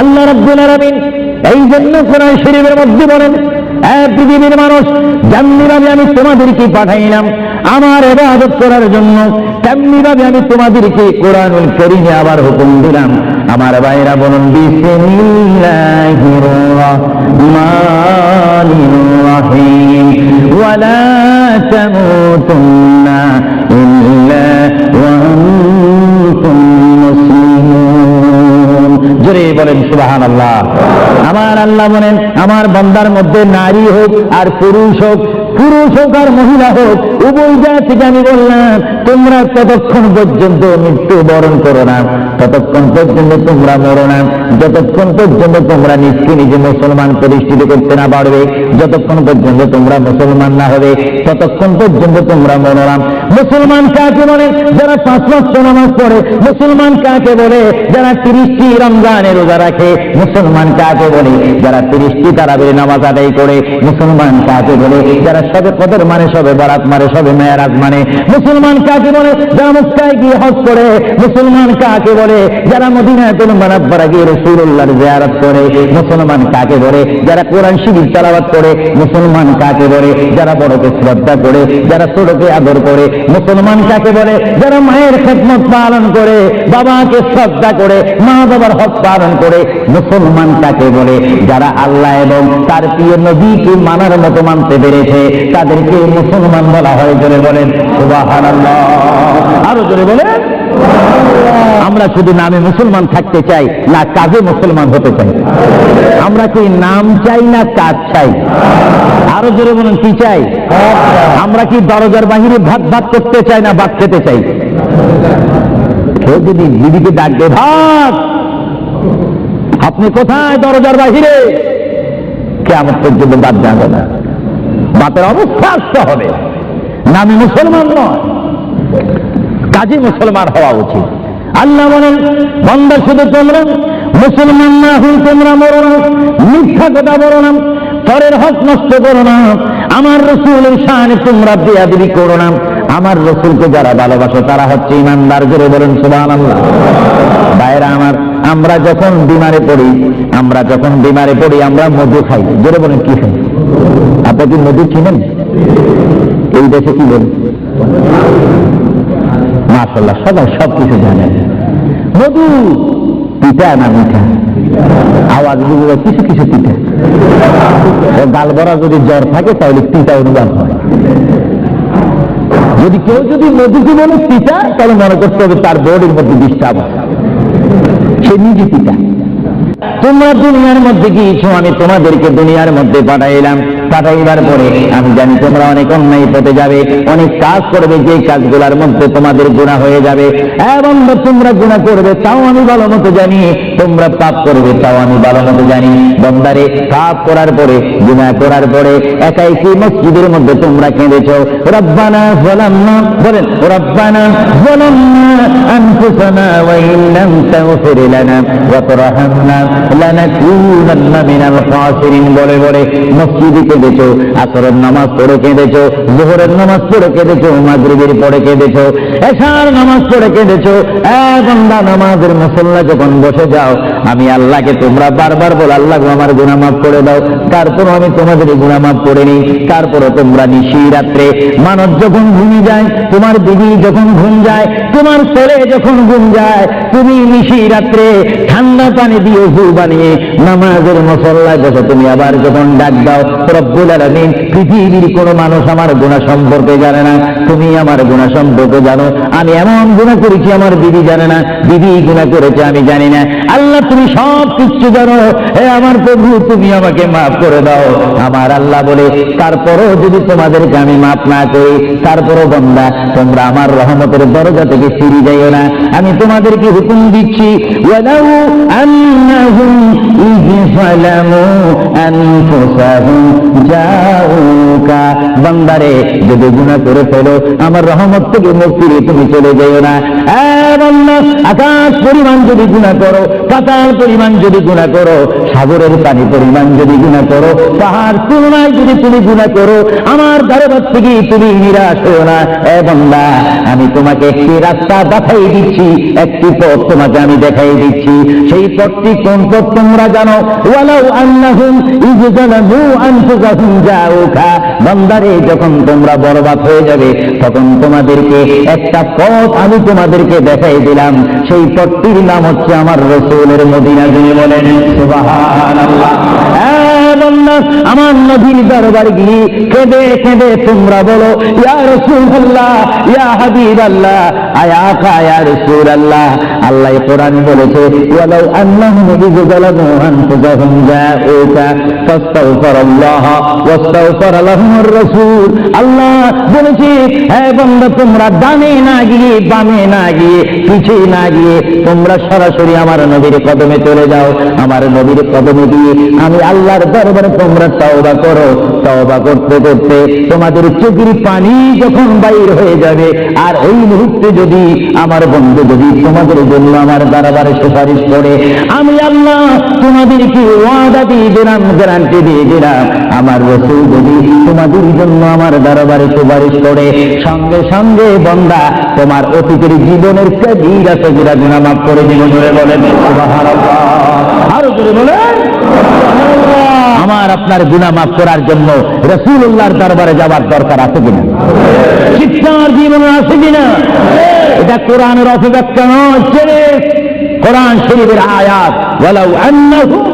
আল্লাহ রাব্বুল আলামিন এই জন্য কোরআন শরীফের মধ্যে বলেন পৃথিবীর মানুষ, যেমনিভাবে আমি তোমাদেরকে পাঠাইলাম আমার এবাদত করার জন্য, তেমনিভাবে আমি তোমাদেরকে কোরআনুল করিমে আবার হুকুম দিলাম। আমার ভাইরা বলুন, বিসমিল্লাহির রহিম। বলেন সুবাহান আল্লাহ আমার আল্লাহ বলেন আমার বন্দার মধ্যে নারী হোক আর পুরুষ হোক পুরুষ হোক আর মহিলা হোক, উভয় জাতিকে আমি বললাম, তোমরা ততক্ষণ পর্যন্ত মৃত্যু বরণ করো না। ততক্ষণ পর্যন্ত তোমরা মরো না। যতক্ষণ পর্যন্ত তোমরা নিজকে নিজে মুসলমান প্রতিষ্ঠিত করতে না পারবে, যতক্ষণ পর্যন্ত তোমরা মুসলমান না হবে, ততক্ষণ পর্যন্ত তোমরা মরো না। মুসলমান কাকে বলে? যারা পাঁচ মাস নামাজ পড়ে, মুসলমান কাকে বলে? যারা তিরিশটি রমজানের রোজা রাখে, মুসলমান কাকে বলে? যারা তিরিশটি তারাবের নামাজ আদায় করে, মুসলমান কাকে বলে? যারা সবে কদর মানে সবে বরাত মানে সবে মেয়ারাজ মানে মুসলমান কাকে বলে? যারা মুস্কায় গিয়ে হজ করে, মুসলমান কাকে বলে? যারা মদিনায় তুল মানাব্বারা গিয়ে রসুল্লাহর জিয়ারত করে, মুসলমান কাকে বলে? যারা কোরআন শিবির তালাবাত করে, মুসলমান কাকে বলে? যারা বড়কে শ্রদ্ধা করে, যারা ছোটকে আদর করে, মুসলমান কাকে বলে? যারা মায়ের খেদমত পালন করে, বাবাকে শ্রদ্ধা করে মা বাবার হক পালন করে, মুসলমান কাকে বলে? যারা আল্লাহ এবং তার প্রিয় নবীকে মানার মতো মানতে পেরেছে তাদেরকে মুসলমান বলা হয়, জোরে বলেন আরও জোরে বলেন আমরা শুধু নামে মুসলমান থাকতে চাই, না কাজে মুসলমান হতে চাই। আমরা কি নাম চাই না কাজ চাই? আরও জোরে বলুন, কি চাই? আমরা কি দরজার বাহিরে ভাত ভাত করতে চাই না ভাত খেতে চাই? কেউ যদি দিদিকে ডাকবে ভাত, আপনি কোথায় দরজার বাহিরে? কেমন পর্যন্ত বাদ যাবে না। বাতের অবস্থা আসতে হবে। নামে মুসলমান নয়। কাজে মুসলমান হওয়া উচিত। আল্লাহ বলেন বন্ধ শুধু তোমরা, মুসলমান না হই তোমরা মরো না। মিথ্যা কথা বলো না। পরের হক নষ্ট করো না। আমার রসুলের শানে তোমরা বেয়াদিবি করো না। আমার রসুলকে যারা ভালোবাসো, তারা হচ্ছে ইমানদার। জোরে বলেন সুবাহ আল্লাহ বাইরা আমার আমরা যখন বিমারে পড়ি, আমরা যখন বিমারে পড়ি, আমরা মধু খাই। জোরে বলেন, কি খাই? আপনি কি মধু চিনেন? এই দেশে কি বলেন? মাশাল্লাহ সবাই সব কিছু জানেন মধু পিঠা না মিঠা? আওয়াজ বুঝবে কিছু কিছু পিঠা গাল ভরা যদি জ্বর থাকে, তাহলে পিঠা অনুবাদ হয়। যদি কেউ যদি মধুকে বলে পিতা তাহলে মনে করতে হবে তার বোর্ডের মধ্যে ডিস্টার্ব সে নিজে পিতা। তোমরা দুনিয়ার মধ্যে গিয়েছো, আমি তোমাদেরকে দুনিয়ার মধ্যে পাঠাইলাম। পাঠাইবার পরে আমি জানি তোমরা অনেক অন্যায় পথে যাবে, অনেক কাজ করবে, যে কাজগুলার মধ্যে তোমাদের গুণা হয়ে যাবে। এবং তোমরা গুণা করবে, তাও আমি ভালো মতো জানি। তোমরা পাপ করবে, তাও আমি ভালো মতো জানি। বন্দারে, পাপ করার পরে গুণা করার পরে, একাই কি মসজিদের মধ্যে তোমরা কেঁদেছ? রব্বানা জালামনা বলেন, রব্বানা জালামনা আনফুসানা ওয়া ইন লাম তাগফির লানা ওয়া তারহামনা লানাকুনান্না মিনাল খাসিরিন। বলে বলে, মসজিদে কেঁদেছ, আসরের নামাজ পড়ে কেঁদেছ, জোহরের নামাজ পড়ে কেঁদেছ, মাগরিবের পড়ে কেঁদেছ, এশার নামাজ পড়ে কেঁদেছ। এ বান্দা, নামাজের মুসল্লা যখন বসে যাও আমি আল্লাহকে তোমরা বারবার বল, আল্লাহ আমার গুনাহ মাফ করে দাও। তারপর আমি তোমাদের গুনাহ মাফ করে নিই তারপরে তোমরা নিশি রাত্রে মানব যখন ঘুমিয়ে যায়, তোমার দিদি যখন ঘুম যায়, তোমার ছেলে যখন ঘুম যায়, তুমি নিশি রাত্রে ঠান্ডা পানি দিয়ে হু বানিয়ে নামাজের মশল্লায় বসে। তুমি আবার যখন ডাক দাও, রব্বুল আলামিন পৃথিবীর কোনো মানুষ আমার গুণা সম্পর্কে জানে না। তুমি আমার গুণা সম্পর্কে জানো। আমি এমন গুণা করেছি, আমার দিদি জানে না। দিদি গুণা করেছে, আমি জানি না। আল্লাহ, তুমি সব কিছু জানো। হে আমার প্রভু, তুমি আমাকে মাফ করে দাও। আমার আল্লাহ বলে, তারপরও যদি তোমাদেরকে আমি মাফ না করি, তারপরও বন্দা, তোমরা আমার রহমতের দরজা থেকে ফিরে যাইও না। আমি তোমাদেরকে হুকুম দিচ্ছি আনফুসাহুম জাউকা বান্দারে, যদি গুণা করে ফেলো, আমার রহমত থেকে ফিরিয়ে তুমি চলে যেও না। আকাশ পরিমাণ যদি গুণা করো, পাতাল পরিমাণ যদি গুণা করো, সাগরের পানি পরিমাণ যদি গুণা করো, পাহাড় তুলনায় যদি তুমি গুণা করো, আমার দরবার থেকে তুমি নিরাশ হও না। এ বান্দা, আমি তোমাকে একটি রাস্তা দেখাই দিচ্ছি, একটি পথ তোমাকে আমি দেখাই দিচ্ছি। সেই পথটি কোন পথ তোমরা জানো? ওয়ালাউ আন্নাহুম ইজজালামু আনফুসাহুম জাউকা। বান্দারে, যখন তোমরা বরবাদ হয়ে যাবে, তখন তোমাদেরকে একটা পথ আমি তোমাদেরকে দেখাই দিলাম। সেই পথটির নাম হচ্ছে আমার রসুলের মদিনা, যিনি বলেন আমার নবীর দরবার গিয়ে কেঁদে কেঁদে তোমরা বলো আল্লাহ ইয়া হাবিব আল্লাহ আয়া আল্লাহ আল্লাহ কোরআন বলেছে রাসূল। আল্লাহ বলেছে তোমরা ডানে না গিয়ে, বামে না গিয়ে পিছিয়ে না গিয়ে, তোমরা সরাসরি আমার নবীর কদমে চলে যাও। আমার নবীর কদমে গিয়ে আমি আল্লাহর দরবারে তোমরা তওবা করো তওবা করতে করতে তোমাদের চোখের পানি যখন বাইর হয়ে যাবে, আর ওই মুহূর্তে যদি আমার বন্ধু যদি তোমাদের জন্য আমার দরবারে সুপারিশ করে, আমি আল্লাহ তোমাদেরকে ওয়াদা দিয়ে দিলাম, গ্যারান্টি দিয়ে দিলাম, আমার রসুল যদি তোমাদের জন্য আমার দরবারে সুপারিশ করে, সঙ্গে সঙ্গে বন্দা তোমার অতীতের জীবনের কবিরা সবিরা গুণা মাফ করে জোরে বলেন, সুবহানাল্লাহ। আরও জোরে বলেন আমার আপনার গুণা মাফ করার জন্য রসুল্লাহর দরবারে যাওয়ার দরকার আছে কিনা? শিক্ষার জীবন আছে কিনা? এটা কোরআনের অপব্যাখ্যা নয় কোরআন শরীফের আয়াত বলাও আন্নাহুম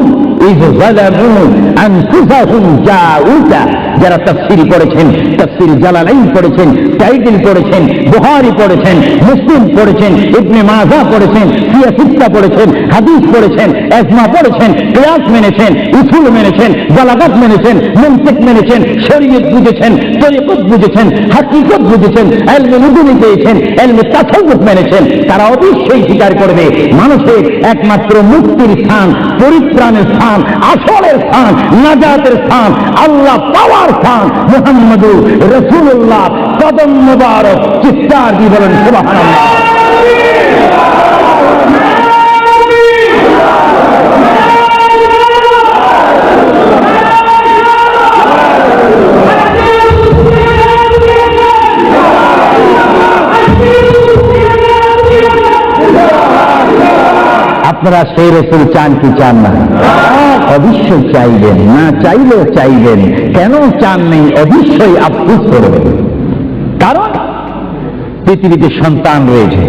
যারা তাফসীর পড়েছেন, তাফসীর জালালাইন পড়েছেন টাইটেল পড়েছেন, বুখারী পড়েছেন, মুসলিম পড়েছেন, ইবনে মাজাহ পড়েছেন ফিয়া সিত্তা পড়েছেন, হাদিস পড়েছেন এজমা পড়েছেন কিয়াস মেনেছেন, উসুল মেনেছেন জালাগাত মেনেছেন, মন্তিক মেনেছেন, শরীয়ত বুঝেছেন, তরিকত বুঝেছেন, হাকিকত বুঝেছেন, এলমে নুদুনি পেয়েছেন, এলমে তাসাউফ মেনেছেন, তারা অবশ্যই স্বীকার করবে, মানুষের একমাত্র মুক্তির স্থান, পরিত্রাণের স্থান আসলের স্থান নাজাতের স্থান আল্লাহ পাওয়ার স্থান মোহাম্মদ রসুল্লাহ কদম মুবারক চিত্তার দিয়ে বলেন আপনারা সেই রসুল চান কি চান না? অবশ্যই চাইবেন, না চাইলেও চাইবেন। কেন চান নেই? অবশ্যই আফসোস করবেন। কারণ পৃথিবীতে সন্তান রয়েছে,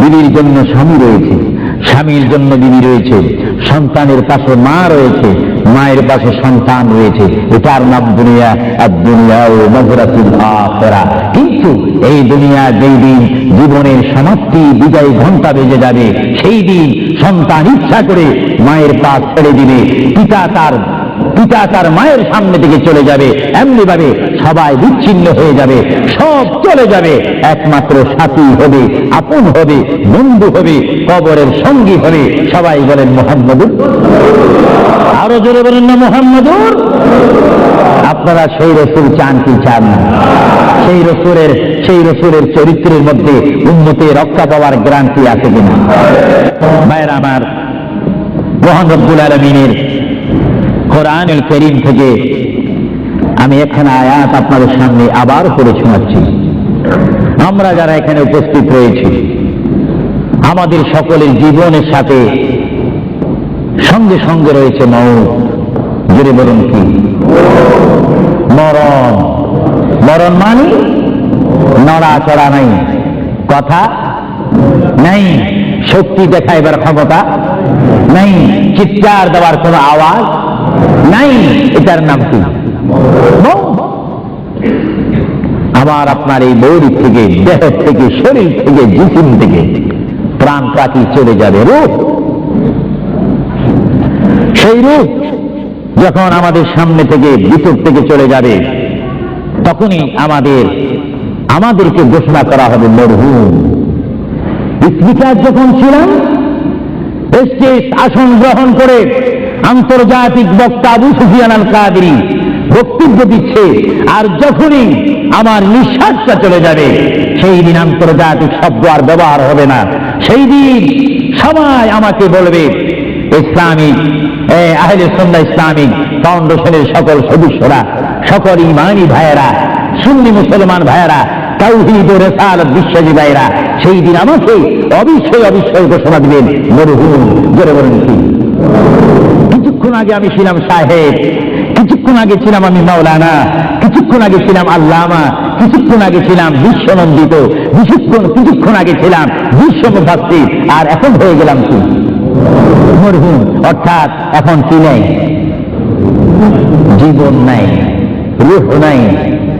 বিবির জন্য স্বামী রয়েছে, স্বামীর জন্য বিবি রয়েছে, সন্তানের পাশে মা রয়েছে মায়ের পাশে সন্তান রয়েছে। এটার নাম দুনিয়া, আর দুনিয়া ও মজরাতুল আখরা। কিন্তু এই দুনিয়া যেই দিন জীবনের সমাপ্তি বিদায় ঘণ্টা বেজে যাবে, সেই দিন সন্তান ইচ্ছা করে মায়ের পা ছেড়ে দিবে, পিতা তার পিতা তার মায়ের সামনে থেকে চলে যাবে। এমনি ভাবে সবাই বিচ্ছিন্ন হয়ে যাবে। সব চলে যাবে। একমাত্র সাথী হবে, আপন হবে, বন্ধু হবে, কবরের সঙ্গী হবে। সবাই বলেন মোহাম্মদুর। আরও জোরে বলেন না, মোহাম্মদুর। আপনারা সেই রসুল চান কি চান না? সেই রসুরের সেই রসুরের চরিত্রের মধ্যে উন্নতি, রক্ষা পাওয়ার গ্রান্টি আছে কিনা? ভাইয়ের আমার রব্বুল আলমিনের কোরআনুল করিম থেকে আমি এখানে আয়াত আপনাদের সামনে আবার পড়ে শোনাচ্ছি। আমরা যারা এখানে উপস্থিত রয়েছি, আমাদের সকলের জীবনের সাথে সঙ্গে সঙ্গে রয়েছে মৌত জুড়ে বলুন কি? মরণ। মরণ মানে নড়াচড়া নাই, কথা নাই, শক্তি দেখাইবার ক্ষমতা নাই, চিৎকার দেওয়ার কোনো আওয়াজ নাই, এটার নাম কি। আবার আপনার এই বৌরি থেকে, দেহ থেকে, শরীর থেকে, জিসিম থেকে প্রাণ পাখি চলে যাবে রূপ। সেই রূপ যখন আমাদের সামনে থেকে, ভিতর থেকে চলে যাবে, তখনই আমাদের, আমাদেরকে ঘোষণা করা হবে মরহুম। স্পিকার যখন ছিলাম স্টেজ আসন গ্রহণ করে আন্তর্জাতিক বক্তা আবু সুফিয়ান আল কাদরি বক্তব্য দিচ্ছে, আর যখনই আমার নিঃশ্বাসটা চলে যাবে, সেই দিন আন্তর্জাতিক শব্দ আর ব্যবহার হবে না। সেই দিন সবাই আমাকে বলবে, ইসলামিক আহলে সন্ধ্যা ইসলামিক ফাউন্ডেশনের সকল সদস্যরা, সকল ইমানি ভাইয়েরা, সুন্নি মুসলমান ভাইয়েরা, তাওহীদ ও রেসালত বিশ্বাসী ভাইয়েরা, সেই দিন আমাকে অবশ্যই অবশ্যই ঘোষণা দিবেন, মরহুম, জোরে বলেন কিছুক্ষণ আগে আমি ছিলাম সাহেব, কিছুক্ষণ আগে ছিলাম আমি মাওলানা, কিছুক্ষণ আগে ছিলাম আল্লামা, কিছুক্ষণ আগে ছিলাম বিশ্বনন্দিত, কিছুক্ষণ কিছুক্ষণ আগে ছিলাম বিশ্বমুখাস্তি আর এখন হয়ে গেলাম কি? মরহুম, অর্থাৎ এখন কি নেই? জীবন নাই, রুহ নাই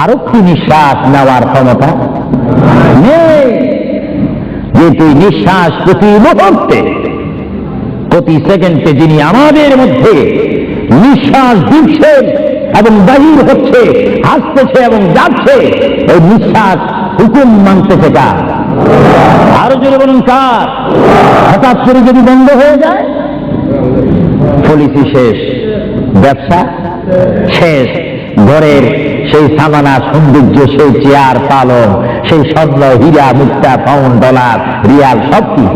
আর একটি নিঃশ্বাস নেওয়ার ক্ষমতা নেই। যে তুই নিঃশ্বাস প্রতি মুহূর্তে, প্রতি সেকেন্ডে যিনি আমাদের মধ্যে নিঃশ্বাস দিচ্ছেন এবং বাহির হচ্ছে, হাসতেছে এবং যাচ্ছে, ওই নিঃশ্বাস হুকুম মানতেছে কার আরও জোরে বলুন, কার? হঠাৎ করে যদি বন্ধ হয়ে যায়, পলিসি শেষ, ব্যবসা শেষ, ঘরের সেই সামানা সৌন্দর্য, সেই চেয়ার পালন, সেই স্বর্ণ, হীরা, মুক্তা পাউন্ড ডলার, রিয়াল সব কি?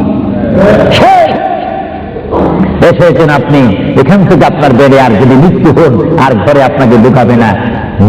এসেছেন আপনি, এখান থেকে আপনার বেড়ে আর যদি মৃত্যু হন, আর ঘরে আপনাকে ঢুকাবে না।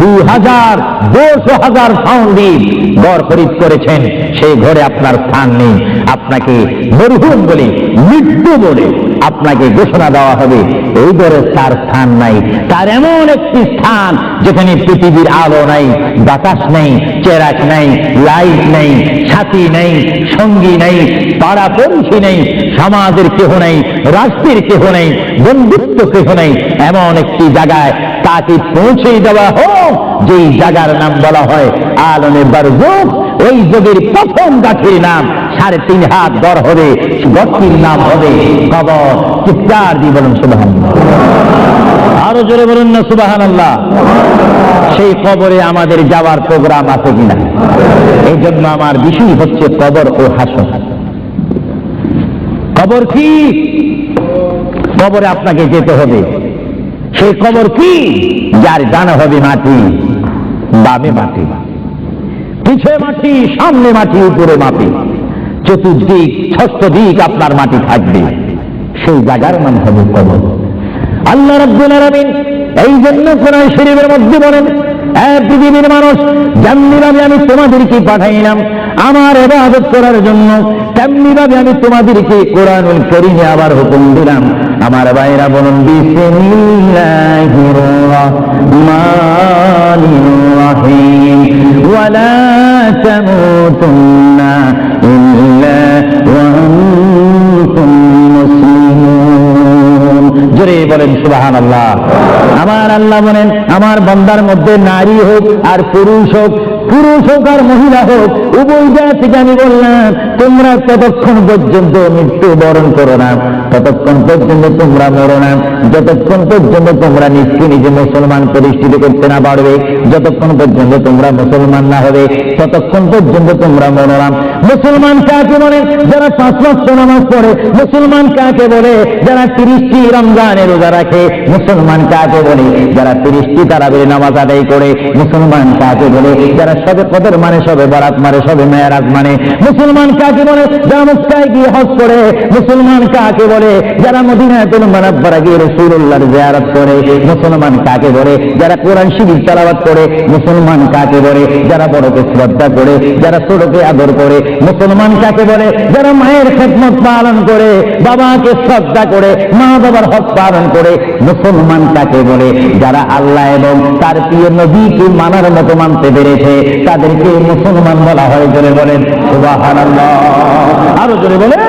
দুই হাজার দুশো হাজার ফাউন্ডিন ঘর খরিদ করেছেন, সেই ঘরে আপনার স্থান নেই। আপনাকে মরহুম বলে, মৃত্যু বলে। আপনাকে ঘোষণা দেওয়া হবে, এই ঘরে তার স্থান নাই। তার এমন একটি স্থান যেখানে পৃথিবীর আলো নাই, বাতাস নেই, চেরাক নেই, লাইট নেই সাথী নেই, সঙ্গী নেই পাড়া পড়শি নেই, সমাজের কেহ নেই, রাষ্ট্রের কেহ নেই, বন্ধুত্ব কেহ নেই। এমন একটি জায়গায় তাকে পৌঁছে দেওয়া হোক, যেই জায়গার নাম বলা হয় আলমে বারযুগ ওই যুগের প্রথম গাছের নাম সাড়ে তিন হাত দর হবে গঠটির নাম হবে কবর। চিৎকার দিয়ে বলুন সুবাহান আরও জোরে বলুন না সুবাহান আল্লাহ সেই কবরে আমাদের যাওয়ার প্রোগ্রাম আছে কিনা? এই জন্য আমার বিষয় হচ্ছে কবর ও হাসন কবর কি? কবরে আপনাকে যেতে হবে। সেই কবর কি? যার ডানা হবে মাটি, বামে মাটি। পিছে মাটি, সামনে মাটি, উপরে মাটি। চতুর্দিক, ষষ্ঠ দিক আপনার মাটি থাকবে। সেই জায়গার নাম হবে কবর। আল্লাহ রাব্বুল আলামিন এই জন্য কোরআন শরীফের মধ্যে বলেন পৃথিবীর মানুষ যেমনি ভাবে আমি তোমাদেরকে পাঠাইলাম, আমার এবাদত করার জন্য তেমনি ভাবে আমি তোমাদেরকে কোরআনুল করিমে আবার হুকুম দিলাম। আমার ভাইরা বলুন, বিসমিল্লাহির ইল্লা ওয়া আনতুম মুসলিমুন জোরে বলেন সুবাহান আল্লাহ আমার আল্লাহ বলেন, আমার বন্দার মধ্যে নারী হোক আর পুরুষ হোক পুরুষ হোক আর মহিলা হোক, উভয় জাতিকে আমি বললাম, তোমরা ততক্ষণ পর্যন্ত মৃত্যু বরণ করো না। ততক্ষণ পর্যন্ত তোমরা মরো না। যতক্ষণ পর্যন্ত তোমরা নিজকে নিজে মুসলমান প্রতিষ্ঠিত করতে না পারবে, যতক্ষণ পর্যন্ত তোমরা মুসলমান না হবে, ততক্ষণ পর্যন্ত তোমরা মরো না। মুসলমান কাকে বলে? যারা পাঁচ ওয়াক্ত নামাজ পড়ে, মুসলমান কাকে বলে? যারা তিরিশটি রমজানের রোজা রাখে, মুসলমান কাকে বলে? যারা তিরিশটি তারাবের নামাজ আদায় করে, মুসলমান কাকে বলে? যারা সবে কদর মানে সবে বরাত মানে সবে মেয়ারাজ মানে মুসলমান কাকে বলে? যারা মুস্কায় গিয়ে হজ করে, মুসলমান কাকে বলে? যারা মদিনাতুল মানাব্বারা গিয়ে রাসূলুল্লাহর জিয়ারত করে, মুসলমান কাকে বলে? যারা কোরআন শরীফ তেলাওয়াত করে, মুসলমান কাকে বলে? যারা বড়কে শ্রদ্ধা করে, যারা ছোটকে আদর করে, মুসলমান কাকে বলে? যারা মায়ের খেদমত পালন করে, বাবাকে শ্রদ্ধা করে, মা বাবার হক পালন করে, মুসলমান কাকে বলে? যারা আল্লাহ এবং তার প্রিয় নবীকে মানার মতো মানতে পেরেছে, তাদেরকে মুসলমান বলা হয়, জোরে বলেন আরও জোরে বলেন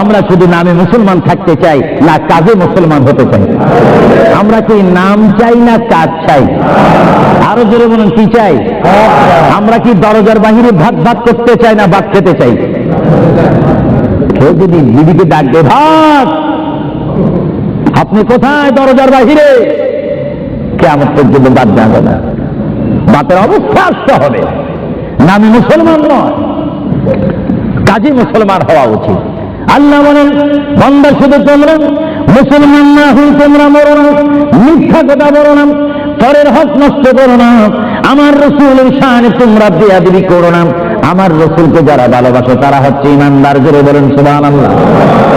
আমরা শুধু নামে মুসলমান থাকতে চাই, না কাজে মুসলমান হতে চাই। আমরা কি নাম চাই না কাজ চাই? আরও জোরে বলুন, কি চাই? আমরা কি দরজার বাহিরে ভাত ভাত করতে চাই না ভাত খেতে চাই? কেউ যদি দিদিকে ডাকবে ভাত, আপনি কোথায় দরজার বাহিরে? কেমন পর্যন্ত বাদ যাবে না। বাতের অবস্থা আসতে হবে। নামে মুসলমান নয়। কাজী মুসলমান হওয়া উচিত। আল্লাহ বলেন, বন্দা শুধু তোমরা, মুসলমান না হই তোমরা মরো না, মিথ্যা কথা বলো না, পরের হক নষ্ট করো না, আমার রসুলের শানে তোমরা বেয়াদি করো না। আমার রসুলকে যারা ভালোবাসো, তারা হচ্ছে ইমানদার করে বলেন, সুবহানাল্লাহ।